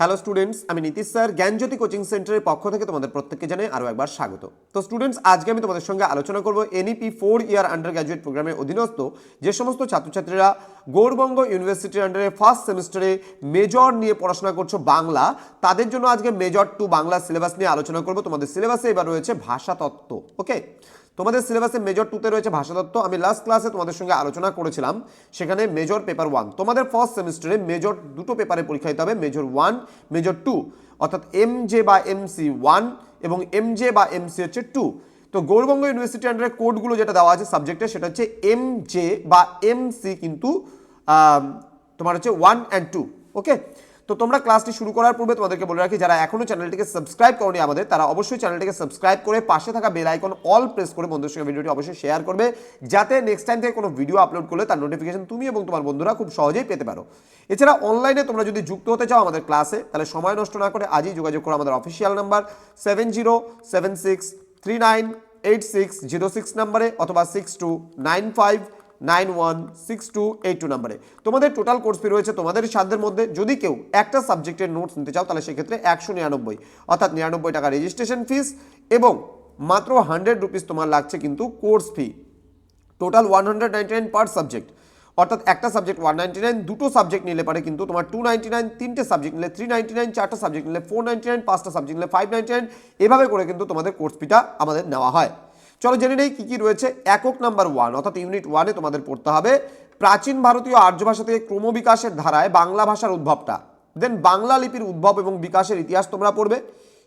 Hello students আমি Nitish sir. জ্ঞানজ্যোতি coaching সেন্টারের পক্ষ থেকে তোমাদের প্রত্যেককে জানাই আরও একবার স্বাগত। তো স্টুডেন্টস আজকে আমি তোমাদের সঙ্গে আলোচনা করব NEP four year undergraduate প্রোগ্রামের অধীনস্থ যে সমস্ত ছাত্রছাত্রীরা গৌরবঙ্গ ইউনিভার্সিটির আন্ডারে ফার্স্ট সেমিস্টারে মেজর নিয়ে পড়াশোনা করছ বাংলা, তাদের জন্য আজকে মেজর টু বাংলা সিলেবাস নিয়ে আলোচনা করব। তোমাদের সিলেবাসে এবার রয়েছে ভাষাতত্ত্ব ওকে তোমাদের সিলেবাসে মেজর টুতে রয়েছে ভাষাতত্ত্ব। আমি লাস্ট ক্লাসে তোমাদের সঙ্গে আলোচনা করেছিলাম, সেখানে মেজর পেপার ওয়ান তোমাদের ফার্স্ট সেমিস্টারে মেজর দুটো পেপারে পরীক্ষা দিতে হবে মেজর ওয়ান মেজর টু অর্থাৎ এম জে বা এম সি ওয়ান এবং এম জে বা এম সি হচ্ছে টু তো গৌরবঙ্গ ইউনিভার্সিটি আন্ডারে কোডগুলো যেটা দেওয়া আছে সাবজেক্টে সেটা হচ্ছে এম জে বা এম সি কিন্তু তোমার হচ্ছে ওয়ান অ্যান্ড টু ওকে তো তোমরা ক্লাসটি শুরু করার পূর্বে তোমাদেরকে বলে রাখি, যারা এখনও চ্যানেলটিকে সাবস্ক্রাইব করনি আমাদের, তারা অবশ্যই চ্যানেলটিকে সাবস্ক্রাইব করে পাশে থাকা বেল আইকন অল প্রেস করে বন্ধুদের সঙ্গে ভিডিওটি অবশ্যই শেয়ার করবে, যাতে নেক্সট টাইম থেকে কোনো ভিডিও আপলোড করলে তার নোটিফিকেশন তুমি এবং তোমার বন্ধুরা খুব সহজেই পেতে পারো। এছাড়া অনলাইনে তোমরা যদি যুক্ত হতে চাও আমাদের ক্লাসে তাহলে সময় নষ্ট না করে আজই যোগাযোগ করো আমাদের official number seven zero seven six three nine eight six zero six নাম্বারে অথবা six two nine five nine one six two eight two নাম্বারে। তোমাদের টোটাল কোর্স ফি রয়েছে তোমাদের সাধ্যের মধ্যে। যদি কেউ একটা সাবজেক্টের নোটস নিতে চাও, তাহলে সেক্ষেত্রে একশো নিরানব্বই। অর্থাৎ নিরানব্বই টাকা রেজিস্ট্রেশন ফিস এবং মাত্র হান্ড্রেড রুপিস তোমার লাগছে কিন্তু course fee total one hundred ninety nine per subject অর্থাৎ একটা সাবজেক্ট ওয়ান নাইনটি নাইন দুটো সাবজেক্ট নিলে পারে কিন্তু তোমার টু নাইনটি নাইন তিনটে সাবজেক্ট নিলে থ্রি নাইনটি নাইন চারটা সাবজেক্ট নিলে ফোর নাইনটি নাইন পাঁচটা সাবজেক্ট নিলে ফাইভ নাইনটি নাইন এভাবে করে কিন্তু তোমাদের কোর্স ফিটা আমাদের নেওয়া হয়। চলো জেনে নেই কী কী রয়েছে। একক নাম্বার ওয়ান অর্থাৎ ইউনিট ওয়ানে তোমাদের পড়তে হবে প্রাচীন ভারতীয় আর্য ভাষা থেকে ক্রমবিকাশের ধারায় বাংলা ভাষার উদ্ভবটা। দেন বাংলা লিপির উদ্ভব এবং বিকাশের ইতিহাস তোমরা পড়বে।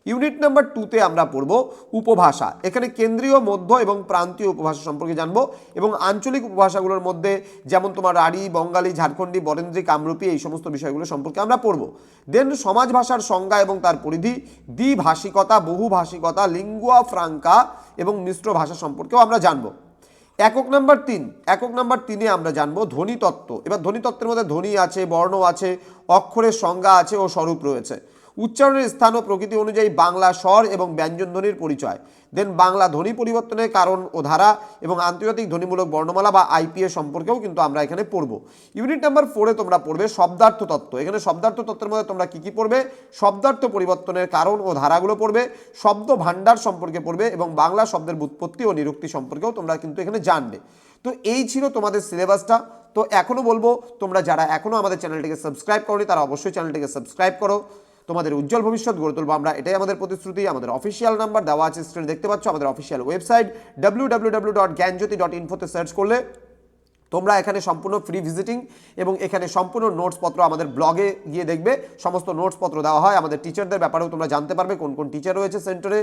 ইউনিট নাম্বার টুতে আমরা পড়ব উপভাষা। এখানে কেন্দ্রীয়, মধ্য এবং প্রান্তীয় উপভাষা সম্পর্কে জানব এবং আঞ্চলিক উপভাষাগুলোর মধ্যে যেমন তোমার রাঢ়ী বঙ্গালী, ঝাড়খণ্ডী, বরেন্দ্রী, কামরূপী এই সমস্ত বিষয়গুলো সম্পর্কে আমরা পড়ব। দেন সমাজ ভাষার সংজ্ঞা এবং তার পরিধি, দ্বিভাষিকতা, বহুভাষিকতা লিঙ্গুয়া ফ্রাঙ্কা এবং মিশ্র ভাষা সম্পর্কেও আমরা জানব। একক নাম্বার তিন, একক নাম্বার তিনে আমরা জানব ধ্বনিতত্ত্ব। এবার ধ্বনিতত্ত্বের মধ্যে ধ্বনি আছে, বর্ণ আছে, অক্ষরের সংজ্ঞা আছে ও স্বরূপ রয়েছে। উচ্চারণের স্থান ও প্রকৃতি অনুযায়ী বাংলা স্বর এবং ব্যঞ্জন ধ্বনির পরিচয়। দেন বাংলা ধ্বনি পরিবর্তনের কারণ ও ধারা এবং আন্তর্জাতিক ধ্বনিমূলক বর্ণমালা বা আইপিএ সম্পর্কেও কিন্তু আমরা এখানে পড়ব। ইউনিট নাম্বার ফোরে তোমরা পড়বে শব্দার্থ তত্ত্ব। এখানে শব্দার্থ তত্ত্বের মধ্যে তোমরা কি কি পড়বে? শব্দার্থ পরিবর্তনের কারণ ও ধারাগুলো পড়বে, শব্দ ভাণ্ডার সম্পর্কে পড়বে এবং বাংলা শব্দের উৎপত্তি ও নিরুক্তি সম্পর্কেও তোমরা কিন্তু এখানে জানবে। তো এই ছিল তোমাদের সিলেবাসটা। তো এখনও বলব, তোমরা যারা এখনও আমাদের চ্যানেলটিকে সাবস্ক্রাইব করনি, তারা অবশ্যই চ্যানেলটিকে সাবস্ক্রাইব করো। তোমাদের উজ্জ্বল ভবিষ্যৎ গড়ে তুলবো আমরা। এটাই আমাদের প্রতিশ্রুতি, আমাদের অফিসিয়াল নাম্বার দেওয়া আছে স্ক্রিনে দেখতে পাচ্ছ, আমাদের official website W W W dot Gyanjyoti dot ইনফোতে search করলে তোমরা এখানে সম্পূর্ণ ফ্রি ভিজিটিং এবং এখানে সম্পূর্ণ নোটসপত্র আমাদের ব্লগে গিয়ে দেখবে। সমস্ত নোটসপত্র দেওয়া হয়। আমাদের টিচারদের ব্যাপারেও তোমরা জানতে পারবে কোন কোন টিচার রয়েছে সেন্টারে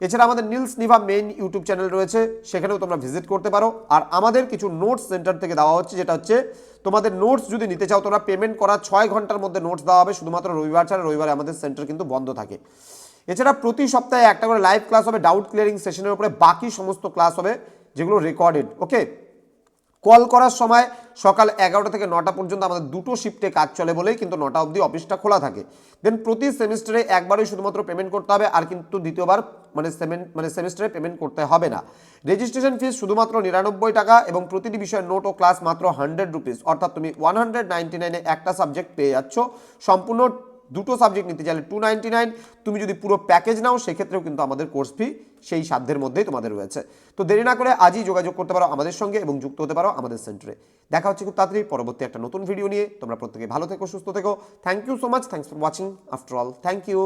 এছাড়া আমাদের Niels Nibha main YouTube channel রয়েছে, সেখানেও তোমরা ভিজিট করতে পারো। আর আমাদের কিছু নোটস সেন্টার থেকে দেওয়া হচ্ছে, যেটা হচ্ছে, তোমাদের নোটস যদি নিতে চাও, তোমরা পেমেন্ট করা ছয় ঘণ্টার মধ্যে নোটস দেওয়া হবে, শুধুমাত্র রবিবার ছাড়া রবিবারে আমাদের সেন্টার কিন্তু বন্ধ থাকে। এছাড়া প্রতি সপ্তাহে একটা করে লাইভ ক্লাস হবে ডাউট ক্লিয়ারিং সেশনের উপরে বাকি সমস্ত ক্লাস হবে, যেগুলো রেকর্ডেড ওকে কল করার সময় সকাল এগারোটা থেকে নটা পর্যন্ত আমাদের দুটো শিফটে কাজ চলে বলেই কিন্তু নটা অবধি অফিসটা খোলা থাকে। দেন প্রতি সেমিস্টারে একবারই শুধুমাত্র পেমেন্ট করতে হবে, আর কিন্তু দ্বিতীয়বার মানে মানে সেমিস্টারে পেমেন্ট করতে হবে না। রেজিস্ট্রেশন ফিস শুধুমাত্র নিরানব্বই টাকা এবং প্রতিটি বিষয়ের নোট ও ক্লাস মাত্র হান্ড্রেড রুপিস অর্থাৎ তুমি ওয়ান হান্ড্রেড নাইনটি নাইনে একটা সাবজেক্ট পেয়ে যাচ্ছ। সম্পূর্ণ দুটো সাবজেক্ট নিতে চাইলে টু নাইনটি নাইন তুমি যদি পুরো প্যাকেজ নাও, সেক্ষেত্রেও কিন্তু আমাদের কোর্স ফি সেই সাধ্যের মধ্যেই তোমাদের রয়েছে। তো দেরি না করে আজই যোগাযোগ করতে পারো আমাদের সঙ্গে এবং যুক্ত হতে পারো আমাদের সেন্টারে দেখা হচ্ছে খুব তাড়াতাড়ি পরবর্তী একটা নতুন ভিডিও নিয়ে। তোমরা প্রত্যেকে ভালো থেকো, সুস্থ থেকো। Thank you so much thanks for watching after all thank you